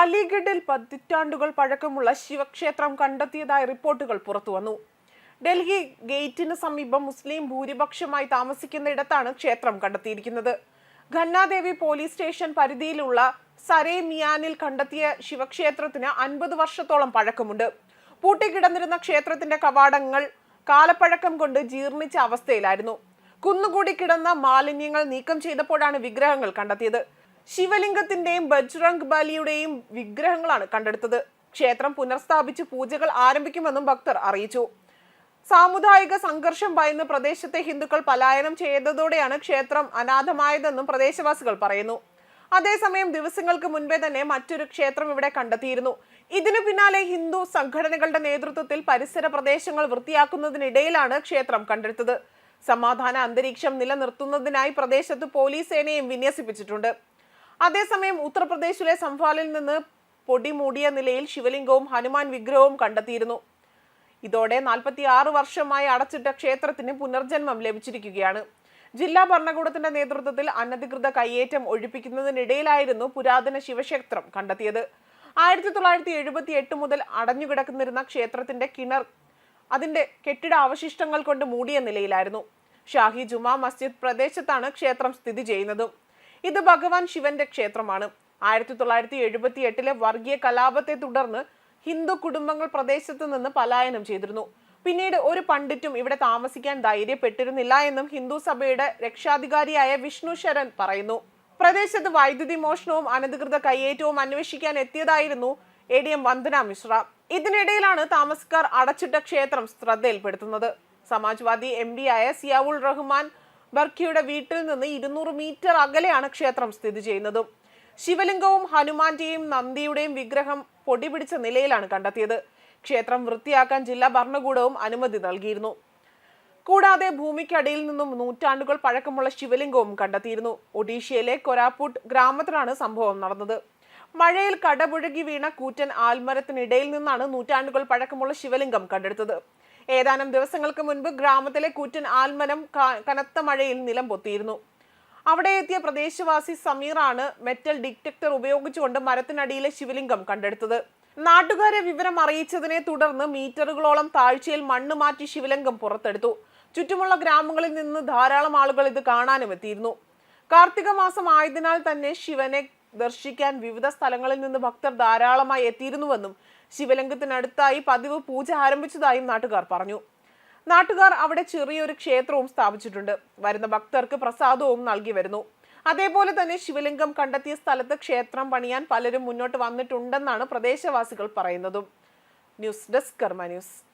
അലിഗഡിൽ പതിറ്റാണ്ടുകൾ പഴക്കമുള്ള ശിവക്ഷേത്രം കണ്ടെത്തിയതായി റിപ്പോർട്ടുകൾ പുറത്തുവന്നു. ഡൽഹി ഗേറ്റിന് സമീപം മുസ്ലിം ഭൂരിപക്ഷമായി താമസിക്കുന്നിടത്താണ് ക്ഷേത്രം കണ്ടെത്തിയിരിക്കുന്നത്. ഖന്നാദേവി പോലീസ് സ്റ്റേഷൻ പരിധിയിലുള്ള സരേ മിയാനിൽ കണ്ടെത്തിയ ശിവക്ഷേത്രത്തിന് അൻപത് വർഷത്തോളം പഴക്കമുണ്ട്. പൂട്ടിക്കിടന്നിരുന്ന ക്ഷേത്രത്തിന്റെ കവാടങ്ങൾ കാലപ്പഴക്കം കൊണ്ട് ജീർണിച്ച അവസ്ഥയിലായിരുന്നു. കുന്നുകൂടി കിടന്ന മാലിന്യങ്ങൾ നീക്കം ചെയ്തപ്പോഴാണ് വിഗ്രഹങ്ങൾ കണ്ടെത്തിയത്. ശിവലിംഗത്തിന്റെയും ബജ്രംഗ് ബാലിയുടെയും വിഗ്രഹങ്ങളാണ് കണ്ടെടുത്തത്. ക്ഷേത്രം പുനർസ്ഥാപിച്ച് പൂജകൾ ആരംഭിക്കുമെന്നും ഭക്തർ അറിയിച്ചു. സാമുദായിക സംഘർഷം ഭയന്ന് പ്രദേശത്തെ ഹിന്ദുക്കൾ പലായനം ചെയ്തതോടെയാണ് ക്ഷേത്രം അനാഥമായതെന്നും പ്രദേശവാസികൾ പറയുന്നു. അതേസമയം ദിവസങ്ങൾക്ക് മുൻപേ തന്നെ മറ്റൊരു ക്ഷേത്രം ഇവിടെ കണ്ടെത്തിയിരുന്നു. ഇതിനു പിന്നാലെ ഹിന്ദു സംഘടനകളുടെ നേതൃത്വത്തിൽ പരിസര പ്രദേശങ്ങൾ വൃത്തിയാക്കുന്നതിനിടയിലാണ് ക്ഷേത്രം കണ്ടെടുത്തത്. സമാധാന അന്തരീക്ഷം നിലനിർത്തുന്നതിനായി പ്രദേശത്ത് പോലീസ് സേനയും വിന്യസിപ്പിച്ചിട്ടുണ്ട്. അതേസമയം ഉത്തർപ്രദേശിലെ സംഫാലിൽ നിന്ന് പൊടി മൂടിയ നിലയിൽ ശിവലിംഗവും ഹനുമാൻ വിഗ്രഹവും കണ്ടെത്തിയിരുന്നു. ഇതോടെ നാൽപ്പത്തി ആറ് വർഷമായി അടച്ചിട്ട ക്ഷേത്രത്തിന് പുനർജന്മം ലഭിച്ചിരിക്കുകയാണ്. ജില്ലാ ഭരണകൂടത്തിന്റെ നേതൃത്വത്തിൽ അനധികൃത കയ്യേറ്റം ഒഴിപ്പിക്കുന്നതിനിടയിലായിരുന്നു പുരാതന ശിവക്ഷേത്രം കണ്ടെത്തിയത്. ആയിരത്തി തൊള്ളായിരത്തി എഴുപത്തി എട്ട് മുതൽ അടഞ്ഞുകിടക്കുന്നിരുന്ന ക്ഷേത്രത്തിന്റെ കിണർ അതിന്റെ കെട്ടിട അവശിഷ്ടങ്ങൾ കൊണ്ട് മൂടിയ നിലയിലായിരുന്നു. ഷാഹി ജുമാ മസ്ജിദ് പ്രദേശത്താണ് ക്ഷേത്രം സ്ഥിതി ചെയ്യുന്നതും. ഇത് ഭഗവാൻ ശിവന്റെ ക്ഷേത്രമാണ്. ആയിരത്തി തൊള്ളായിരത്തി എഴുപത്തി എട്ടിലെ വർഗീയ കലാപത്തെ തുടർന്ന് ഹിന്ദു കുടുംബങ്ങൾ പ്രദേശത്ത് നിന്ന് പലായനം ചെയ്തിരുന്നു. പിന്നീട് ഒരു പണ്ഡിറ്റും ഇവിടെ താമസിക്കാൻ ധൈര്യപ്പെട്ടിരുന്നില്ല എന്നും ഹിന്ദു സഭയുടെ രക്ഷാധികാരിയായ വിഷ്ണു ശരൺ പറയുന്നു. പ്രദേശത്ത് വൈദ്യുതി മോഷണവും അനധികൃത കയ്യേറ്റവും അന്വേഷിക്കാൻ എത്തിയതായിരുന്നു A D M Vandana Mishra. ഇതിനിടയിലാണ് താമസക്കാർ അടച്ചിട്ട ക്ഷേത്രം ശ്രദ്ധയിൽപ്പെടുത്തുന്നത്. സമാജ്വാദി എം ആയ സിയാവുൾ റഹ്മാൻ ബർക്കിയുടെ വീട്ടിൽ നിന്ന് ഇരുന്നൂറ് മീറ്റർ അകലെയാണ് ക്ഷേത്രം സ്ഥിതി ചെയ്യുന്നതും. ശിവലിംഗവും ഹനുമാന്റെയും നന്ദിയുടെയും വിഗ്രഹം പൊടിപിടിച്ച നിലയിലാണ് കണ്ടെത്തിയത്. ക്ഷേത്രം വൃത്തിയാക്കാൻ ജില്ലാ ഭരണകൂടവും അനുമതി നൽകിയിരുന്നു. കൂടാതെ ഭൂമിക്കടിയിൽ നിന്നും നൂറ്റാണ്ടുകൾ പഴക്കമുള്ള ശിവലിംഗവും കണ്ടെത്തിയിരുന്നു. ഒഡീഷയിലെ കൊരാപ്പൂട്ട് ഗ്രാമത്തിലാണ് സംഭവം നടന്നത്. മഴയിൽ കടപുഴകി വീണ കൂറ്റൻ ആൽമരത്തിനിടയിൽ നിന്നാണ് നൂറ്റാണ്ടുകൾ പഴക്കമുള്ള ശിവലിംഗം കണ്ടെടുത്തത്. ഏതാനും ദിവസങ്ങൾക്ക് മുൻപ് ഗ്രാമത്തിലെ കൂറ്റൻ ആൽമനം കനത്ത മഴയിൽ നിലം പൊത്തിയിരുന്നു. അവിടെ എത്തിയ പ്രദേശവാസി സമീറാണ് മെറ്റൽ ഡിറ്റക്ടർ ഉപയോഗിച്ചുകൊണ്ട് മരത്തിനടിയിലെ ശിവലിംഗം കണ്ടെടുത്തത്. നാട്ടുകാരെ വിവരം അറിയിച്ചതിനെ തുടർന്ന് മീറ്ററുകളോളം താഴ്ചയിൽ മണ്ണ് മാറ്റി ശിവലിംഗം പുറത്തെടുത്തു. ചുറ്റുമുള്ള ഗ്രാമങ്ങളിൽ നിന്ന് ധാരാളം ആളുകൾ ഇത് കാണാനും എത്തിയിരുന്നു. കാർത്തിക മാസം ആയതിനാൽ തന്നെ ശിവനെ ദർശിക്കാൻ വിവിധ സ്ഥലങ്ങളിൽ നിന്ന് ഭക്തർ ധാരാളമായി എത്തിയിരുന്നുവെന്നും ശിവലിംഗത്തിനടുത്തായി പതിവ് പൂജ ആരംഭിച്ചതായും നാട്ടുകാർ പറഞ്ഞു. നാട്ടുകാർ അവിടെ ചെറിയൊരു ക്ഷേത്രവും സ്ഥാപിച്ചിട്ടുണ്ട്. വരുന്ന ഭക്തർക്ക് പ്രസാദവും നൽകി വരുന്നു. അതേപോലെ തന്നെ ശിവലിംഗം കണ്ടെത്തിയ സ്ഥലത്ത് ക്ഷേത്രം പണിയാൻ പലരും മുന്നോട്ട് വന്നിട്ടുണ്ടെന്നാണ് പ്രദേശവാസികൾ പറയുന്നതും. News desk Karma news.